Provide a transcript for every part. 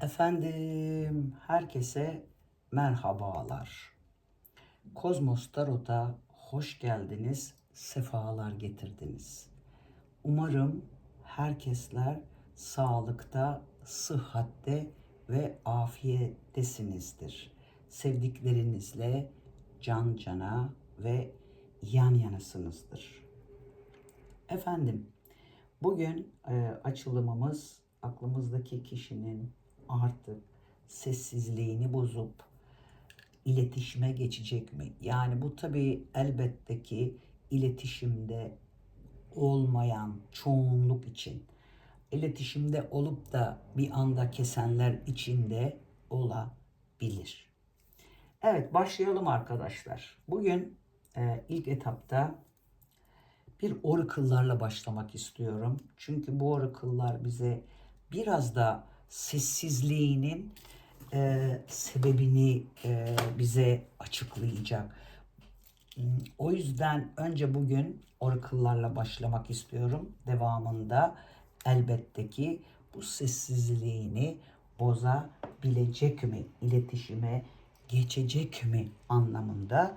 Efendim, herkese merhabalar. Kozmos Tarot'a hoş geldiniz, sefalar getirdiniz. Umarım herkesler sağlıkta, sıhhatte ve afiyettesinizdir. Sevdiklerinizle can cana ve yan yanasınızdır. Efendim, bugün e, açılımımız aklımızdaki kişinin artık sessizliğini bozup iletişime geçecek mi? Yani bu tabii elbette ki iletişimde olmayan çoğunluk için iletişimde olup da bir anda kesenler için de olabilir. Evet başlayalım arkadaşlar. Bugün e, ilk etapta bir oracle'larla başlamak istiyorum. Çünkü bu oracle'lar bize biraz da sessizliğinin e, sebebini e, bize açıklayacak. O yüzden önce bugün oracle'larla başlamak istiyorum. Devamında elbette ki bu sessizliğini bozabilecek mi, iletişime geçecek mi anlamında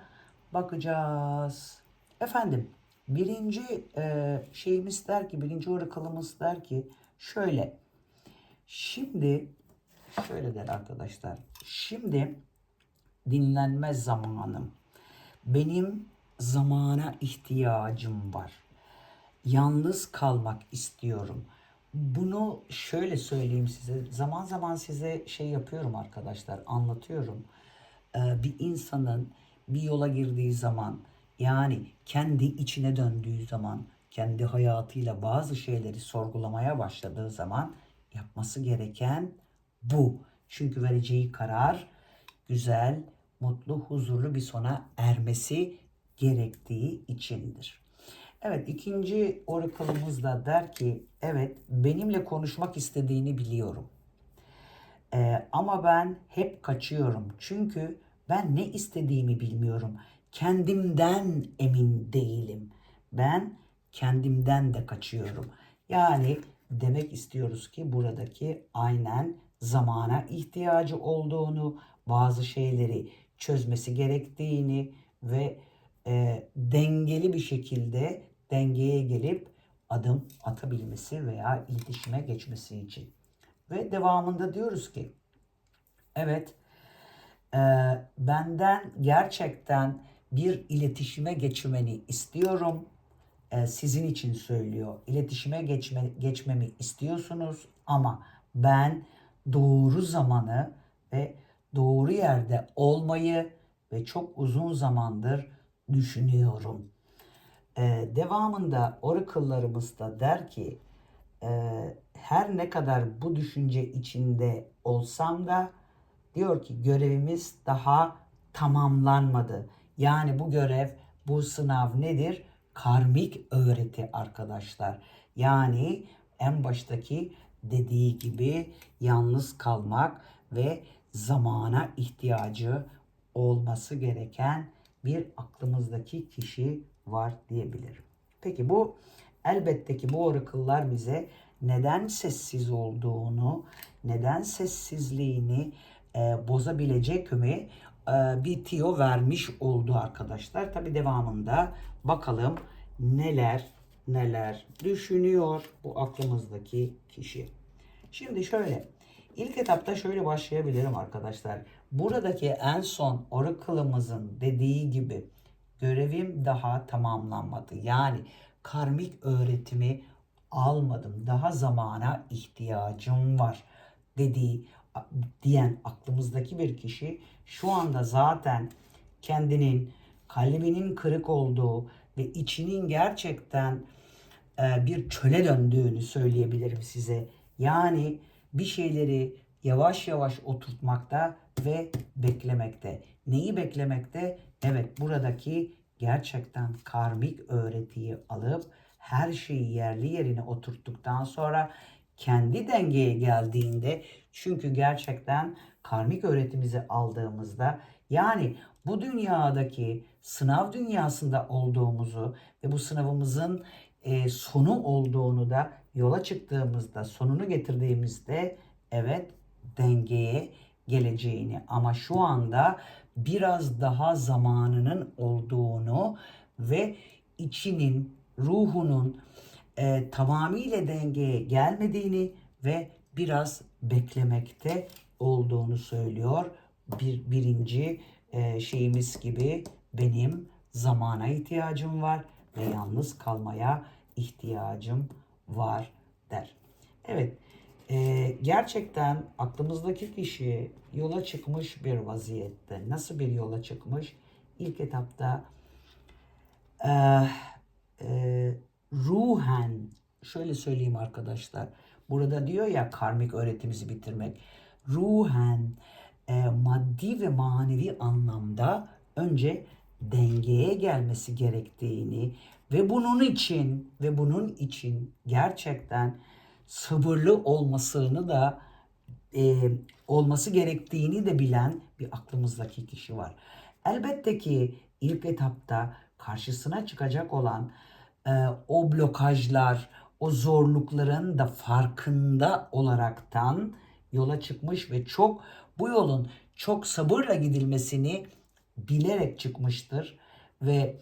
bakacağız. Efendim birinci e, şeyimiz der ki, birinci oracle'ımız der ki şöyle. Şimdi şöyle der arkadaşlar. Şimdi dinlenme zamanım. Benim zamana ihtiyacım var. Yalnız kalmak istiyorum. Bunu şöyle söyleyeyim size. Zaman zaman size şey yapıyorum arkadaşlar, anlatıyorum. Ee, bir insanın bir yola girdiği zaman, yani kendi içine döndüğü zaman, kendi hayatıyla bazı şeyleri sorgulamaya başladığı zaman yapması gereken bu. Çünkü vereceği karar güzel, mutlu, huzurlu bir sona ermesi gerektiği içindir. Evet ikinci oracle'ımız da der ki evet benimle konuşmak istediğini biliyorum. Ee, ama ben hep kaçıyorum. Çünkü ben ne istediğimi bilmiyorum. Kendimden emin değilim. Ben kendimden de kaçıyorum. Yani demek istiyoruz ki buradaki aynen zamana ihtiyacı olduğunu, bazı şeyleri çözmesi gerektiğini ve e, dengeli bir şekilde dengeye gelip adım atabilmesi veya iletişime geçmesi için. Ve devamında diyoruz ki evet e, benden gerçekten bir iletişime geçmeni istiyorum. E, sizin için söylüyor. İletişime geçme, geçmemi istiyorsunuz ama ben doğru zamanı ve doğru yerde olmayı ve çok uzun zamandır düşünüyorum. Ee, devamında oracle'larımız da der ki e, her ne kadar bu düşünce içinde olsam da diyor ki görevimiz daha tamamlanmadı. Yani bu görev, bu sınav nedir? Karmik öğreti arkadaşlar. Yani en baştaki dediği gibi yalnız kalmak ve zamana ihtiyacı olması gereken bir aklımızdaki kişi var diyebilirim. Peki bu elbette ki bu oracle'lar bize neden sessiz olduğunu, neden sessizliğini e, bozabilecek mi bir tiyo vermiş oldu arkadaşlar. Tabi devamında bakalım neler neler düşünüyor bu aklımızdaki kişi. Şimdi şöyle ilk etapta şöyle başlayabilirim arkadaşlar. Buradaki en son oracle'ımızın dediği gibi görevim daha tamamlanmadı. Yani karmik öğretimi almadım. Daha zamana ihtiyacım var dediği diyen aklımızdaki bir kişi şu anda zaten kendinin kalbinin kırık olduğu ve içinin gerçekten e, bir çöle döndüğünü söyleyebilirim size. Yani bir şeyleri yavaş yavaş oturtmakta ve beklemekte. Neyi beklemekte? Evet buradaki gerçekten karmik öğretiyi alıp her şeyi yerli yerine oturttuktan sonra kendi dengeye geldiğinde çünkü gerçekten karmik öğretimizi aldığımızda yani bu dünyadaki sınav dünyasında olduğumuzu ve bu sınavımızın e, sonu olduğunu da yola çıktığımızda sonunu getirdiğimizde evet dengeye geleceğini ama şu anda biraz daha zamanının olduğunu ve içinin, ruhunun e, tamamıyla dengeye gelmediğini ve biraz beklemekte olduğunu söylüyor. Bir birinci e, şeyimiz gibi benim zamana ihtiyacım var ve yalnız kalmaya ihtiyacım var der. Evet, e, gerçekten aklımızdaki kişi yola çıkmış bir vaziyette. Nasıl bir yola çıkmış? İlk etapta e, ruhen şöyle söyleyeyim arkadaşlar. Burada diyor ya karmik öğretimizi bitirmek. Ruhen e, maddi ve manevi anlamda önce dengeye gelmesi gerektiğini ve bunun için ve bunun için gerçekten sabırlı olmasını da e, olması gerektiğini de bilen bir aklımızdaki kişi var. Elbette ki ilk etapta karşısına çıkacak olan e, o blokajlar, o zorlukların da farkında olaraktan yola çıkmış ve çok bu yolun çok sabırla gidilmesini bilerek çıkmıştır ve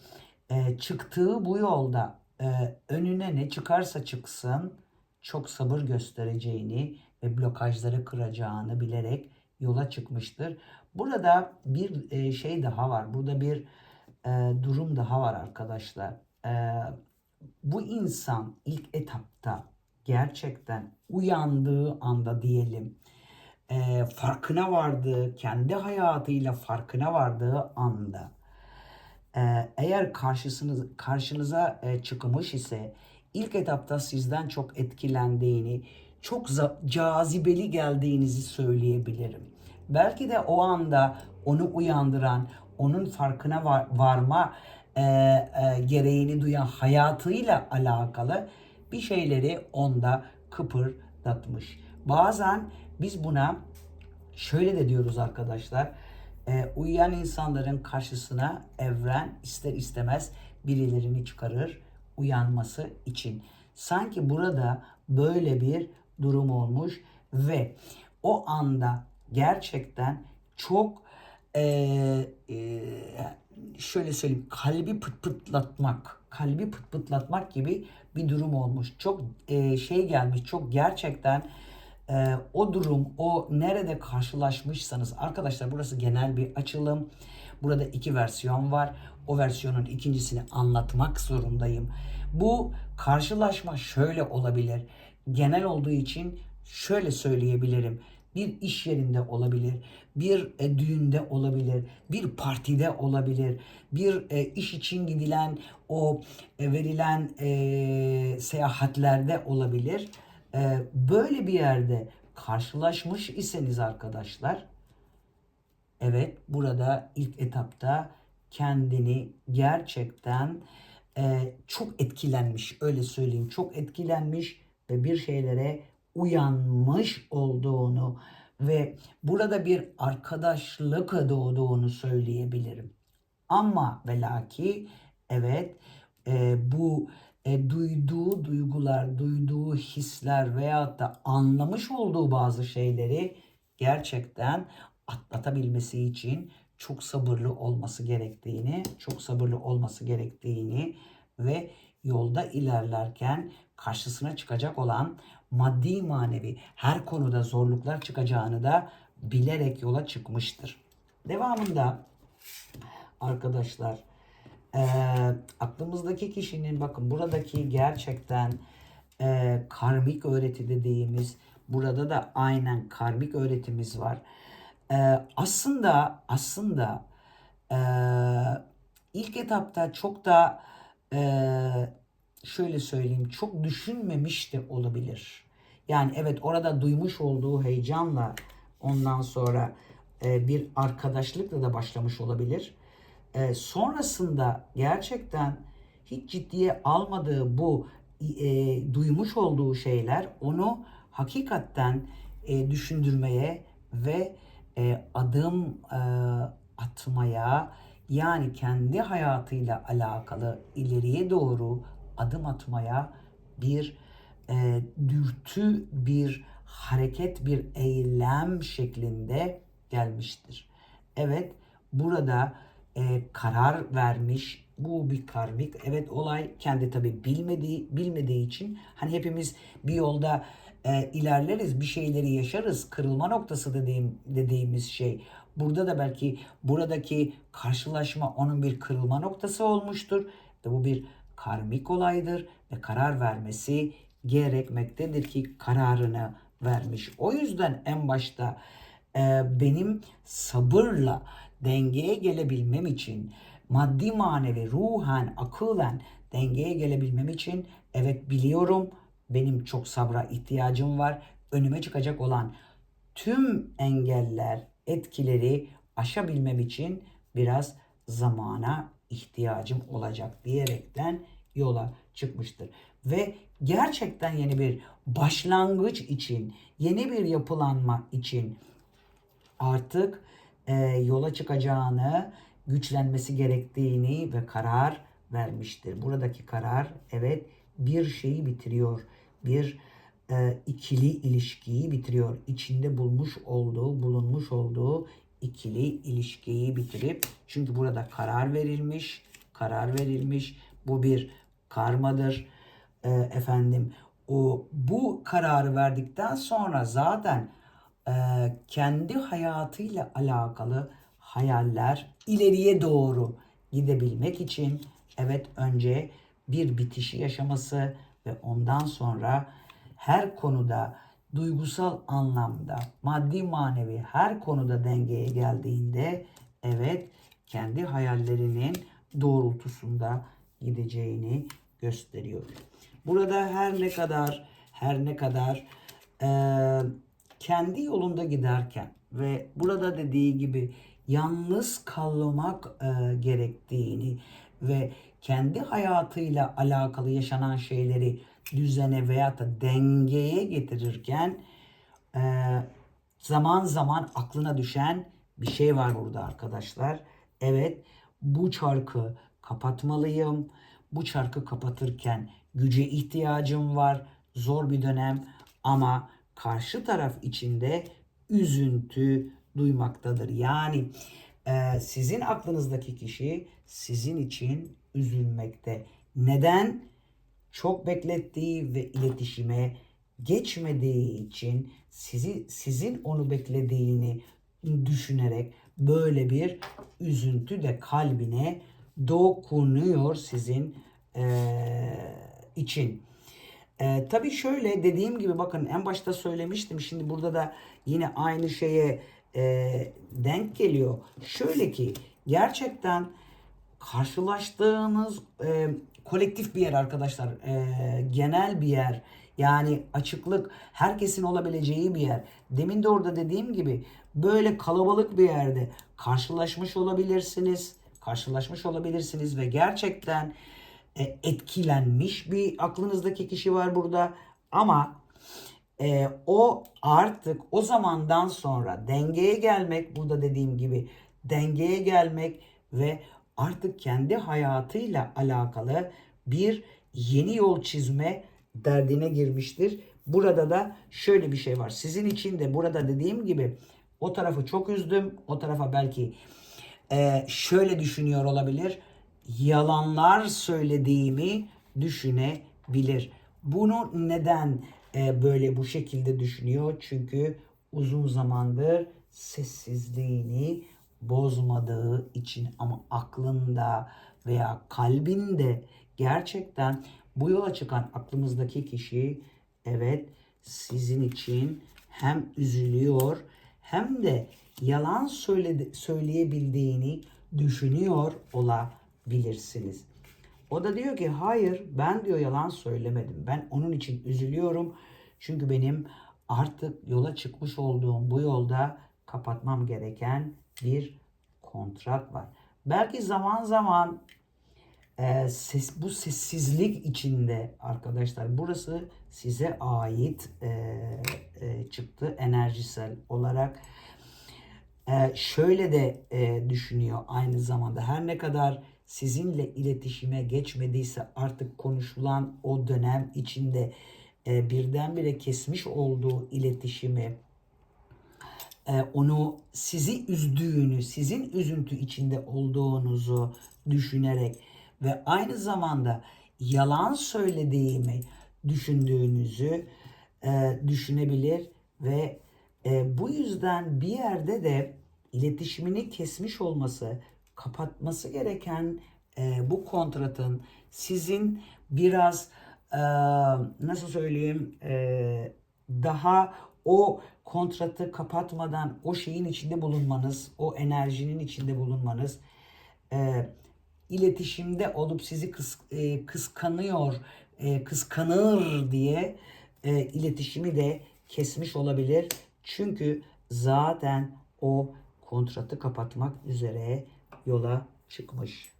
e, çıktığı bu yolda e, önüne ne çıkarsa çıksın çok sabır göstereceğini ve blokajları kıracağını bilerek yola çıkmıştır. Burada bir e, şey daha var. Burada bir e, durum daha var arkadaşlar. E, bu insan ilk etapta gerçekten uyandığı anda diyelim e, farkına vardığı, kendi hayatıyla farkına vardığı anda e, eğer karşısınız, karşınıza e, çıkmış ise ilk etapta sizden çok etkilendiğini, çok cazibeli geldiğinizi söyleyebilirim. Belki de o anda onu uyandıran, onun farkına var- varma e, e, gereğini duyan hayatıyla alakalı bir şeyleri onda kıpırdatmış. Bazen biz buna şöyle de diyoruz arkadaşlar. E, uyuyan insanların karşısına evren ister istemez birilerini çıkarır uyanması için. Sanki burada böyle bir durum olmuş ve o anda gerçekten çok e, e, şöyle söyleyeyim kalbi pıt pıtlatmak, kalbi pıt pıtlatmak gibi bir durum olmuş. Çok e, şey gelmiş, çok gerçekten e, o durum, o nerede karşılaşmışsanız arkadaşlar burası genel bir açılım. Burada iki versiyon var. O versiyonun ikincisini anlatmak zorundayım. Bu karşılaşma şöyle olabilir. Genel olduğu için şöyle söyleyebilirim. Bir iş yerinde olabilir, bir e, düğünde olabilir, bir partide olabilir, bir e, iş için gidilen o e, verilen e, seyahatlerde olabilir. E, böyle bir yerde karşılaşmış iseniz arkadaşlar, evet burada ilk etapta kendini gerçekten e, çok etkilenmiş, öyle söyleyeyim, çok etkilenmiş ve bir şeylere uyanmış olduğunu ve burada bir arkadaşlık doğduğunu söyleyebilirim. Ama ve laki evet e, bu e, duyduğu duygular, duyduğu hisler veyahut da anlamış olduğu bazı şeyleri gerçekten atlatabilmesi için çok sabırlı olması gerektiğini, çok sabırlı olması gerektiğini ve yolda ilerlerken karşısına çıkacak olan maddi manevi her konuda zorluklar çıkacağını da bilerek yola çıkmıştır. Devamında arkadaşlar e, aklımızdaki kişinin bakın buradaki gerçekten e, karmik öğreti dediğimiz burada da aynen karmik öğretimiz var. E, aslında aslında e, ilk etapta çok da e, şöyle söyleyeyim çok düşünmemiş de olabilir. Yani evet orada duymuş olduğu heyecanla ondan sonra e, bir arkadaşlıkla da başlamış olabilir. E, sonrasında gerçekten hiç ciddiye almadığı bu e, duymuş olduğu şeyler onu hakikaten e, düşündürmeye ve e, adım e, atmaya yani kendi hayatıyla alakalı ileriye doğru adım atmaya bir e, dürtü, bir hareket bir eylem şeklinde gelmiştir. Evet burada e, karar vermiş bu bir karmik. Evet olay kendi tabi bilmediği bilmediği için hani hepimiz bir yolda e, ilerleriz, bir şeyleri yaşarız. Kırılma noktası dediğim dediğimiz şey. Burada da belki buradaki karşılaşma onun bir kırılma noktası olmuştur ve bu bir karmik olaydır ve karar vermesi gerekmektedir ki kararını vermiş. O yüzden en başta e, benim sabırla dengeye gelebilmem için maddi manevi ruhen akılen dengeye gelebilmem için evet biliyorum benim çok sabra ihtiyacım var. Önüme çıkacak olan tüm engeller, etkileri aşabilmem için biraz zamana ihtiyacım olacak diyerekten yola çıkmıştır. Ve gerçekten yeni bir başlangıç için, yeni bir yapılanma için artık e, yola çıkacağını, güçlenmesi gerektiğini ve karar vermiştir. Buradaki karar evet bir şeyi bitiriyor. Bir e, ikili ilişkiyi bitiriyor. İçinde bulmuş olduğu, bulunmuş olduğu ikili ilişkiyi bitirip çünkü burada karar verilmiş, karar verilmiş. Bu bir karmadır. E, efendim o bu kararı verdikten sonra zaten e, kendi hayatıyla alakalı hayaller ileriye doğru gidebilmek için evet önce bir bitişi yaşaması ve ondan sonra her konuda duygusal anlamda, maddi manevi her konuda dengeye geldiğinde evet kendi hayallerinin doğrultusunda gideceğini gösteriyor. Burada her ne kadar her ne kadar e, kendi yolunda giderken ve burada dediği gibi yalnız kalmak e, gerektiğini ve kendi hayatıyla alakalı yaşanan şeyleri düzene veya da dengeye getirirken e, zaman zaman aklına düşen bir şey var burada arkadaşlar. Evet bu çarkı kapatmalıyım. Bu çarkı kapatırken güce ihtiyacım var. Zor bir dönem ama karşı taraf içinde üzüntü duymaktadır. Yani e, sizin aklınızdaki kişi sizin için üzülmekte. Neden? Çok beklettiği ve iletişime geçmediği için sizi sizin onu beklediğini düşünerek böyle bir üzüntü de kalbine dokunuyor sizin e, için. E, tabii şöyle dediğim gibi bakın en başta söylemiştim. Şimdi burada da yine aynı şeye e, denk geliyor. Şöyle ki gerçekten karşılaştığınız e, kolektif bir yer arkadaşlar. E, genel bir yer. Yani açıklık herkesin olabileceği bir yer. Demin de orada dediğim gibi böyle kalabalık bir yerde karşılaşmış olabilirsiniz. Karşılaşmış olabilirsiniz ve gerçekten e, etkilenmiş bir aklınızdaki kişi var burada. Ama e, o artık o zamandan sonra dengeye gelmek burada dediğim gibi dengeye gelmek ve artık kendi hayatıyla alakalı bir yeni yol çizme derdine girmiştir. Burada da şöyle bir şey var. Sizin için de burada dediğim gibi o tarafı çok üzdüm. O tarafa belki e, şöyle düşünüyor olabilir. Yalanlar söylediğimi düşünebilir. Bunu neden e, böyle bu şekilde düşünüyor? Çünkü uzun zamandır sessizliğini bozmadığı için ama aklında veya kalbinde gerçekten bu yola çıkan aklımızdaki kişi evet sizin için hem üzülüyor hem de yalan söyledi, söyleyebildiğini düşünüyor olabilirsiniz. O da diyor ki hayır ben diyor yalan söylemedim. Ben onun için üzülüyorum. Çünkü benim artık yola çıkmış olduğum bu yolda kapatmam gereken bir kontrat var. Belki zaman zaman e, ses, bu sessizlik içinde arkadaşlar burası size ait e, e, çıktı enerjisel olarak. E, şöyle de e, düşünüyor aynı zamanda her ne kadar sizinle iletişime geçmediyse artık konuşulan o dönem içinde e, birdenbire kesmiş olduğu iletişimi e, onu sizi üzdüğünü, sizin üzüntü içinde olduğunuzu düşünerek ve aynı zamanda yalan söylediğimi düşündüğünüzü e, düşünebilir ve e, bu yüzden bir yerde de iletişimini kesmiş olması, kapatması gereken e, bu kontratın sizin biraz e, nasıl söyleyeyim e, daha o kontratı kapatmadan o şeyin içinde bulunmanız, o enerjinin içinde bulunmanız, e, iletişimde olup sizi kıs, e, kıskanıyor, e, kıskanır diye e, iletişimi de kesmiş olabilir. Çünkü zaten o kontratı kapatmak üzere yola çıkmış.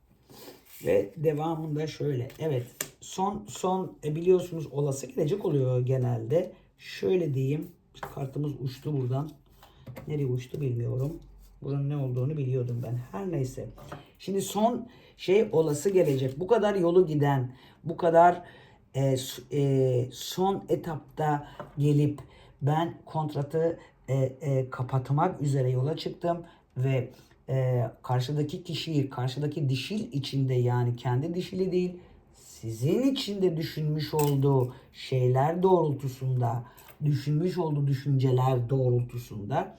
Ve devamında şöyle. Evet son son e, biliyorsunuz olası gelecek oluyor genelde. Şöyle diyeyim. Kartımız uçtu buradan. Nereye uçtu bilmiyorum. Buranın ne olduğunu biliyordum ben. Her neyse. Şimdi son şey olası gelecek. Bu kadar yolu giden, bu kadar e, e, son etapta gelip ben kontratı e, e, kapatmak üzere yola çıktım ve e, karşıdaki kişiyi, karşıdaki dişil içinde yani kendi dişili değil, sizin içinde düşünmüş olduğu şeyler doğrultusunda, düşünmüş olduğu düşünceler doğrultusunda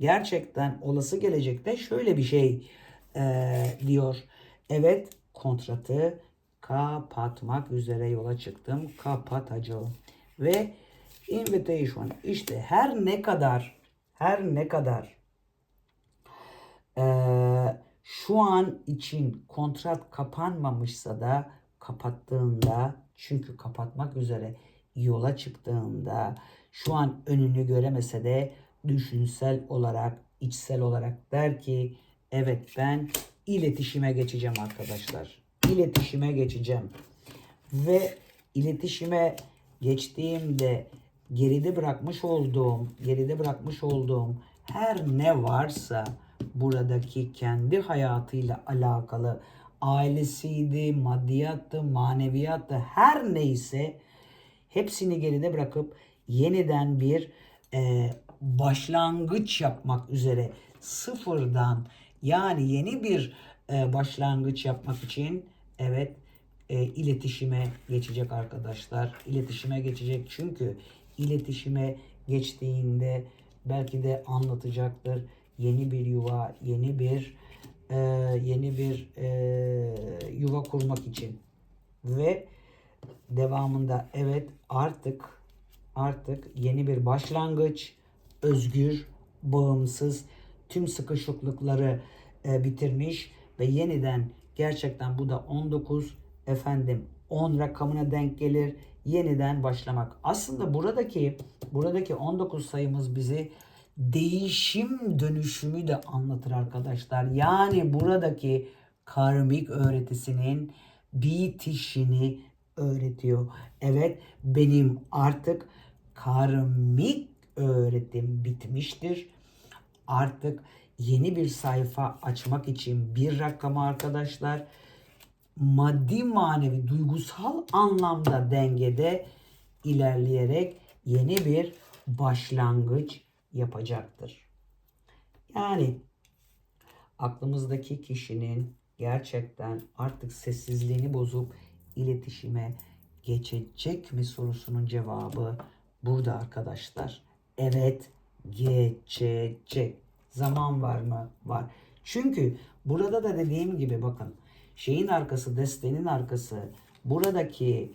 gerçekten olası gelecekte şöyle bir şey eee, diyor. Evet kontratı kapatmak üzere yola çıktım. Kapatacağım. Ve invitation işte her ne kadar her ne kadar eee, şu an için kontrat kapanmamışsa da kapattığında çünkü kapatmak üzere yola çıktığında şu an önünü göremese de düşünsel olarak, içsel olarak der ki evet ben iletişime geçeceğim arkadaşlar. İletişime geçeceğim. Ve iletişime geçtiğimde geride bırakmış olduğum, geride bırakmış olduğum her ne varsa buradaki kendi hayatıyla alakalı ailesiydi, maddiyattı, maneviyattı her neyse hepsini geride bırakıp yeniden bir e, başlangıç yapmak üzere sıfırdan yani yeni bir e, başlangıç yapmak için evet e, iletişime geçecek arkadaşlar. İletişime geçecek çünkü iletişime geçtiğinde belki de anlatacaktır yeni bir yuva, yeni bir e, yeni bir e, yuva kurmak için ve devamında evet artık artık yeni bir başlangıç, özgür, bağımsız, tüm sıkışıklıkları e, bitirmiş ve yeniden gerçekten bu da 19 efendim 10 rakamına denk gelir. Yeniden başlamak. Aslında buradaki buradaki 19 sayımız bizi değişim dönüşümü de anlatır arkadaşlar. Yani buradaki karmik öğretisinin bitişini öğretiyor. Evet benim artık karmik öğretim bitmiştir. Artık yeni bir sayfa açmak için bir rakamı arkadaşlar maddi manevi duygusal anlamda dengede ilerleyerek yeni bir başlangıç yapacaktır. Yani aklımızdaki kişinin gerçekten artık sessizliğini bozup iletişime geçecek mi sorusunun cevabı burada arkadaşlar. Evet geçecek. Zaman var mı? Var. Çünkü burada da dediğim gibi bakın şeyin arkası, destenin arkası buradaki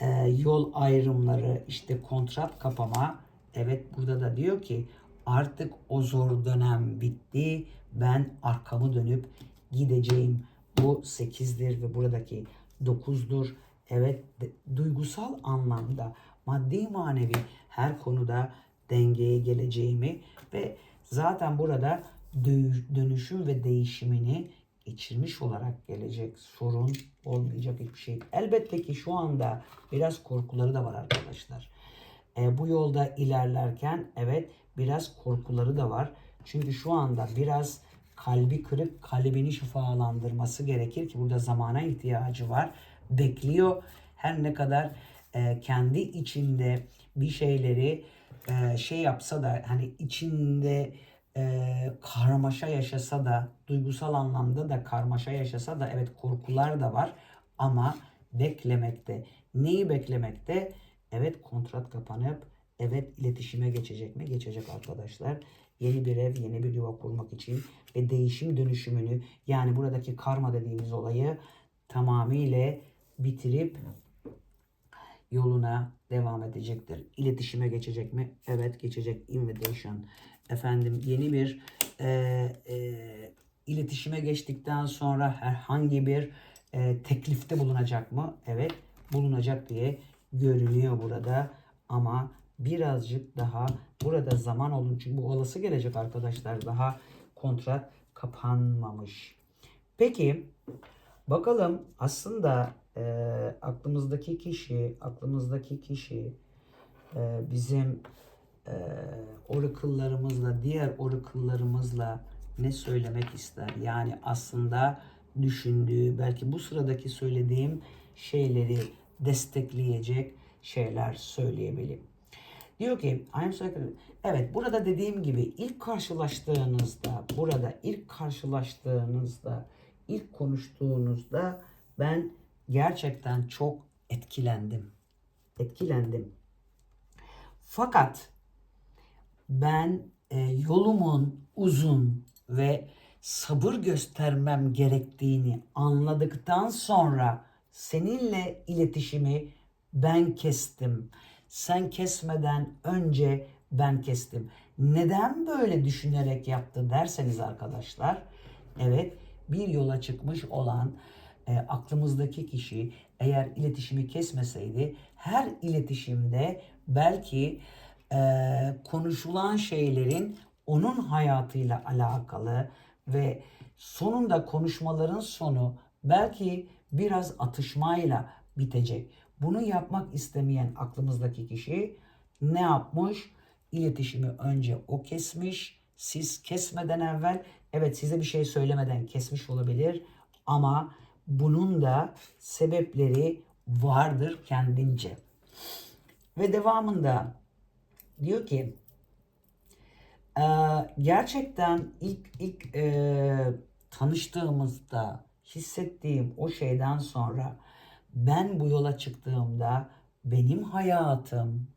e, yol ayrımları işte kontrat kapama evet burada da diyor ki artık o zor dönem bitti ben arkamı dönüp gideceğim bu 8'dir ve buradaki 9'dur evet duygusal anlamda maddi manevi her konuda dengeye geleceğimi ve zaten burada dö- dönüşüm ve değişimini geçirmiş olarak gelecek sorun olmayacak hiçbir şey. Elbette ki şu anda biraz korkuları da var arkadaşlar. E, bu yolda ilerlerken evet biraz korkuları da var. Çünkü şu anda biraz kalbi kırık, kalbini şifalandırması gerekir ki burada zamana ihtiyacı var. Bekliyor. Her ne kadar e, kendi içinde bir şeyleri e, şey yapsa da hani içinde e, karmaşa yaşasa da duygusal anlamda da karmaşa yaşasa da evet korkular da var ama beklemekte. Neyi beklemekte? Evet kontrat kapanıp evet iletişime geçecek mi? Geçecek arkadaşlar. Yeni bir ev, yeni bir yuva kurmak için ve değişim dönüşümünü yani buradaki karma dediğimiz olayı tamamıyla bitirip yoluna devam edecektir. İletişime geçecek mi? Evet geçecek. Invitation. Efendim yeni bir e, e, iletişime geçtikten sonra herhangi bir e, teklifte bulunacak mı? Evet bulunacak diye görünüyor burada. Ama birazcık daha burada zaman olun. Çünkü bu olası gelecek arkadaşlar. Daha kontrat kapanmamış. Peki bakalım aslında e, aklımızdaki kişi, aklımızdaki kişi e, bizim e, oracle'larımızla, diğer oracle'larımızla ne söylemek ister? Yani aslında düşündüğü, belki bu sıradaki söylediğim şeyleri destekleyecek şeyler söyleyebilirim. Diyor ki I am so Evet burada dediğim gibi ilk karşılaştığınızda burada ilk karşılaştığınızda ilk konuştuğunuzda ben gerçekten çok etkilendim. Etkilendim. Fakat ben e, yolumun uzun ve sabır göstermem gerektiğini anladıktan sonra seninle iletişimi ben kestim. Sen kesmeden önce ben kestim. Neden böyle düşünerek yaptı derseniz arkadaşlar, evet bir yola çıkmış olan e, aklımızdaki kişi eğer iletişimi kesmeseydi her iletişimde belki e, konuşulan şeylerin onun hayatıyla alakalı ve sonunda konuşmaların sonu belki biraz atışmayla bitecek. Bunu yapmak istemeyen aklımızdaki kişi ne yapmış? İletişimi önce o kesmiş. Siz kesmeden evvel evet size bir şey söylemeden kesmiş olabilir ama bunun da sebepleri vardır kendince. Ve devamında diyor ki e, gerçekten ilk ilk e, tanıştığımızda hissettiğim o şeyden sonra ben bu yola çıktığımda benim hayatım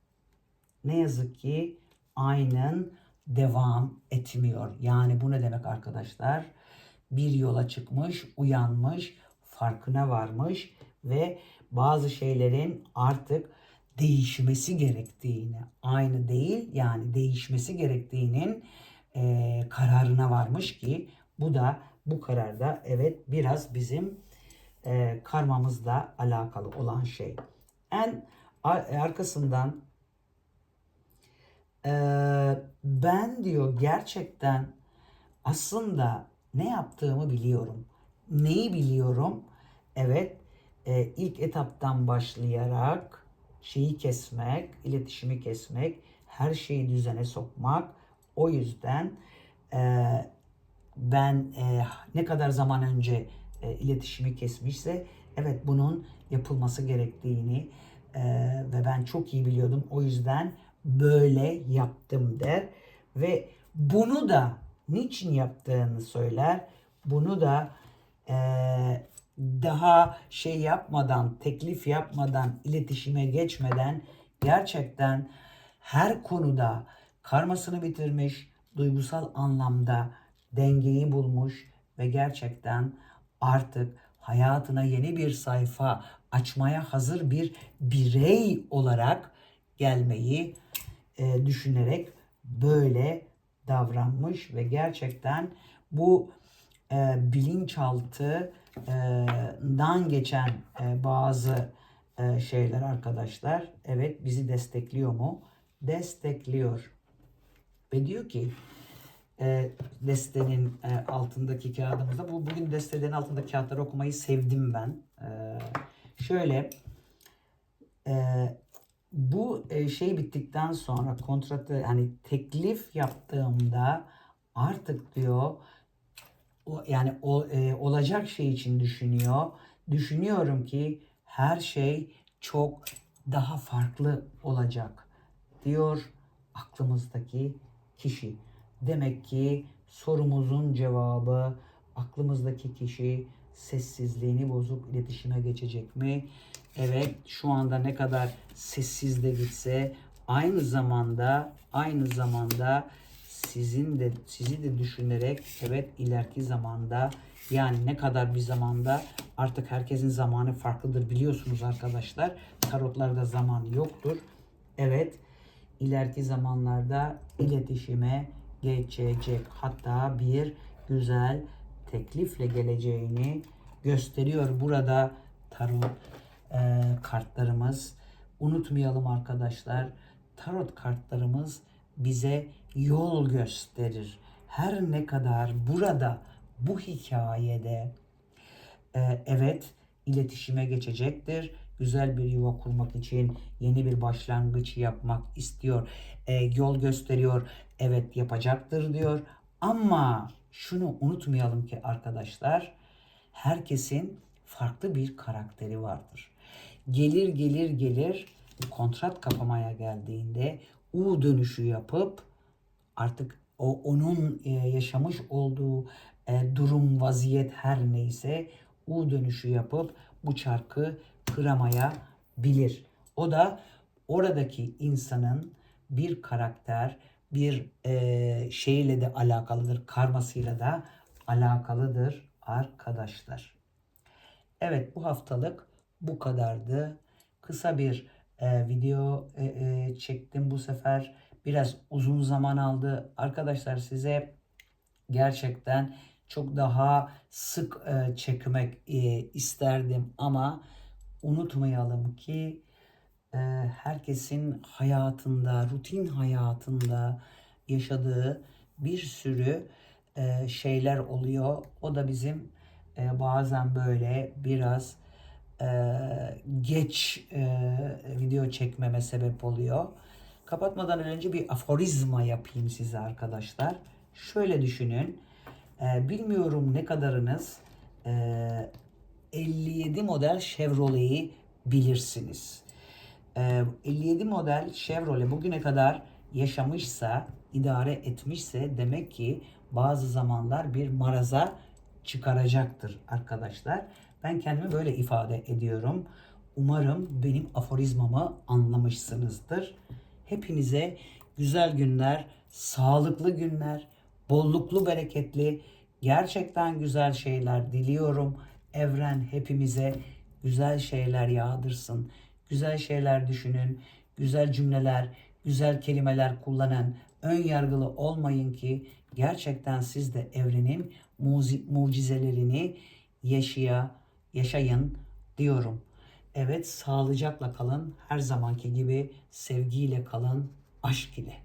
ne yazık ki aynen devam etmiyor. Yani bu ne demek arkadaşlar? Bir yola çıkmış, uyanmış, farkına varmış ve bazı şeylerin artık değişmesi gerektiğini, aynı değil yani değişmesi gerektiğinin e, kararına varmış ki bu da bu kararda evet biraz bizim e, karmamızla alakalı olan şey. En arkasından e, ben diyor gerçekten aslında ne yaptığımı biliyorum. Neyi biliyorum? Evet e, ilk etaptan başlayarak şeyi kesmek, iletişimi kesmek, her şeyi düzene sokmak. O yüzden e, ben e, ne kadar zaman önce e, iletişimi kesmişse evet bunun yapılması gerektiğini e, ve ben çok iyi biliyordum. O yüzden böyle yaptım der ve bunu da niçin yaptığını söyler. Bunu da e, daha şey yapmadan, teklif yapmadan, iletişime geçmeden gerçekten her konuda karmasını bitirmiş, duygusal anlamda dengeyi bulmuş ve gerçekten artık hayatına yeni bir sayfa açmaya hazır bir birey olarak gelmeyi e, düşünerek böyle davranmış ve gerçekten bu e, bilinçaltıdan geçen e, bazı e, şeyler arkadaşlar evet bizi destekliyor mu? Destekliyor. Ve diyor ki e, destenin e, altındaki kağıdımızda. Bu bugün destelerin altındaki kağıtları okumayı sevdim ben. E, şöyle e, bu e, şey bittikten sonra kontratı hani teklif yaptığımda artık diyor yani o e, olacak şey için düşünüyor. Düşünüyorum ki her şey çok daha farklı olacak diyor aklımızdaki kişi. Demek ki sorumuzun cevabı aklımızdaki kişi sessizliğini bozup iletişime geçecek mi? Evet şu anda ne kadar sessiz de gitse aynı zamanda aynı zamanda sizin de sizi de düşünerek evet ileriki zamanda yani ne kadar bir zamanda artık herkesin zamanı farklıdır biliyorsunuz arkadaşlar. Tarotlarda zaman yoktur. Evet ileriki zamanlarda iletişime geçecek. Hatta bir güzel teklifle geleceğini gösteriyor burada tarot e, kartlarımız. Unutmayalım arkadaşlar. Tarot kartlarımız bize yol gösterir. Her ne kadar burada bu hikayede e, evet iletişime geçecektir. Güzel bir yuva kurmak için yeni bir başlangıç yapmak istiyor. E, yol gösteriyor. Evet yapacaktır diyor. Ama şunu unutmayalım ki arkadaşlar herkesin farklı bir karakteri vardır. Gelir gelir gelir kontrat kapamaya geldiğinde U dönüşü yapıp artık o onun e, yaşamış olduğu e, durum, vaziyet her neyse U dönüşü yapıp bu çarkı kıramaya bilir. O da oradaki insanın bir karakter, bir e, şeyle de alakalıdır, karmasıyla da alakalıdır arkadaşlar. Evet bu haftalık bu kadardı. Kısa bir e, video çektim bu sefer. Biraz uzun zaman aldı. Arkadaşlar size gerçekten çok daha sık e, çekmek e, isterdim ama unutmayalım ki e, herkesin hayatında, rutin hayatında yaşadığı bir sürü şeyler oluyor. O da bizim bazen böyle biraz geç video çekmeme sebep oluyor. Kapatmadan önce bir aforizma yapayım size arkadaşlar. Şöyle düşünün. E, bilmiyorum ne kadarınız e, 57 model Chevrolet'i bilirsiniz. E, 57 model Chevrolet bugüne kadar yaşamışsa, idare etmişse demek ki bazı zamanlar bir maraza çıkaracaktır arkadaşlar. Ben kendimi böyle ifade ediyorum. Umarım benim aforizmamı anlamışsınızdır. Hepinize güzel günler, sağlıklı günler, bolluklu, bereketli, gerçekten güzel şeyler diliyorum. Evren hepimize güzel şeyler yağdırsın. Güzel şeyler düşünün, güzel cümleler, güzel kelimeler kullanan, ön yargılı olmayın ki gerçekten siz de evrenin mucizelerini yaşaya, yaşayın diyorum. Evet sağlıcakla kalın. Her zamanki gibi sevgiyle kalın. Aşk ile.